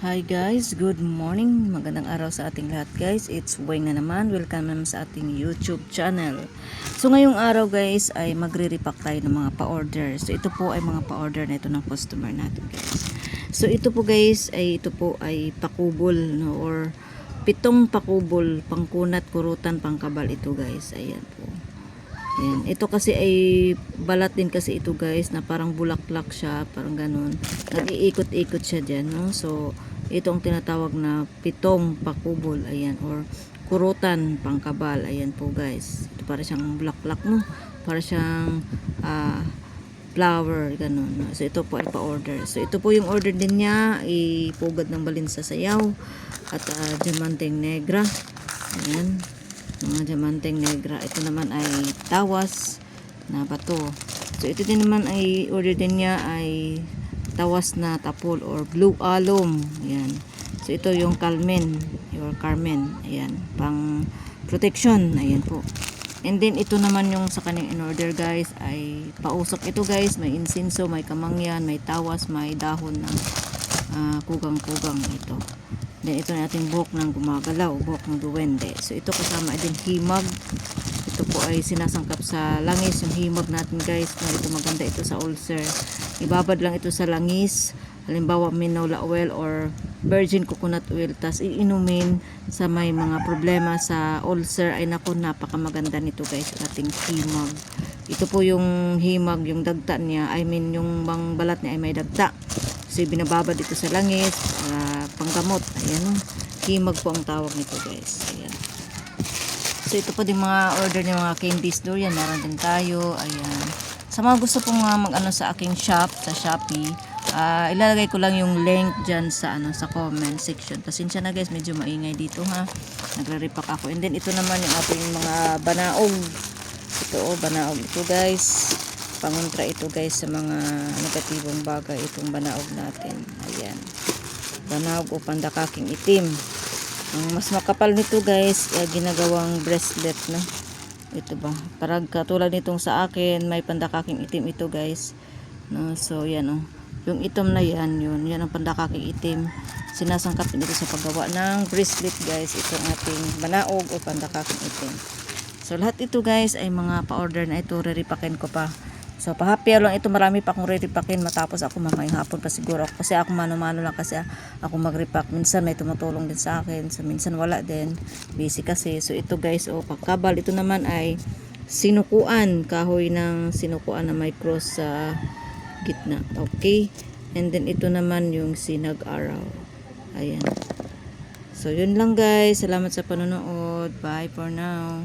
Hi guys, good morning. Magandang araw sa ating lahat guys. It's Weng na naman. Welcome naman sa ating YouTube channel. So ngayong araw guys ay magre-repack tayo ng mga pa-order. So ito po ay mga pa-order na ito ng customer natin guys. So ito po guys ay ito po ay pakubol no or pitong pakubol, pangkunat, kurutan, pangkabal ito guys. Ayan po. Ayan. Ito kasi ay balat din kasi ito guys na parang bulaklak siya, parang ganun. Nag-iikot-ikot siya dyan, no? So, ito ang tinatawag na pitong pakubol, ayan, or kurutan, pangkabal, ayan po guys. Ito para siyang bulaklak, no? Para siyang ah, flower, ganun. So, ito po ay pa-order. So, ito po yung order din niya, ipugad ng balinsa sayaw at uh, diamanteng negra. Ayan mga diamanteng negra. Ito naman ay tawas na bato. So ito din naman ay order din niya ay tawas na tapol or blue alum. Ayan. So ito yung Carmen, your Carmen. Ayan, pang protection. Ayan po. And then ito naman yung sa kanyang in order guys ay pausok ito guys. May insinso, may kamangyan, may tawas, may dahon ng ah, kugang-kugang ito. Then ito na ating buhok ng gumagalaw, buhok ng duwende. So ito kasama din himag. Ito po ay sinasangkap sa langis yung himag natin guys. Na ito maganda ito sa ulcer. Ibabad lang ito sa langis. Halimbawa minola oil or virgin coconut oil. Tapos iinumin sa may mga problema sa ulcer. Ay naku napakamaganda nito guys. Ating himag. Ito po yung himag, yung dagta niya. I mean yung bang balat niya ay may dagta. So binababad ito sa langis. para panggamot. Ayan o. Himag po ang tawag nito guys. Ayan. So ito po din mga order ng mga candies durian. Meron din tayo. Ayan. Sa mga gusto pong uh, mag-ano sa aking shop, sa Shopee, ah, ilalagay ko lang yung link dyan sa ano sa comment section. Pasensya na guys, medyo maingay dito ha. Nagre-repack ako. And then ito naman yung ating mga banaog. Ito oh, banaog ito guys. Pangontra ito guys sa mga negatibong bagay itong banaog natin. Ayan. Banaog o pandakaking itim. Ang mas makapal nito guys, ay ginagawang bracelet na. Ito ba? Parang katulad nitong sa akin, may pandakaking itim ito guys. No, so yan oh. Yung itom na yan, yun. Yan ang pandakaking itim. Sinasangkap din ito sa paggawa ng bracelet guys. Ito ang ating banaog o pandakaking itim. So lahat ito guys ay mga pa-order na ito. Reripakin ko pa. So pahapya lang ito. Marami pa akong reripakin matapos ako mamayang hapon pa siguro. Kasi ako mano-mano lang kasi ako mag-repack. Minsan may tumutulong din sa akin. So minsan wala din. Busy kasi. So ito guys o pagkabal. Ito naman ay sinukuan. Kahoy ng sinukuan na may cross sa gitna. Okay. And then ito naman yung sinag-araw. Ayan. So yun lang guys. Salamat sa panonood. Bye for now.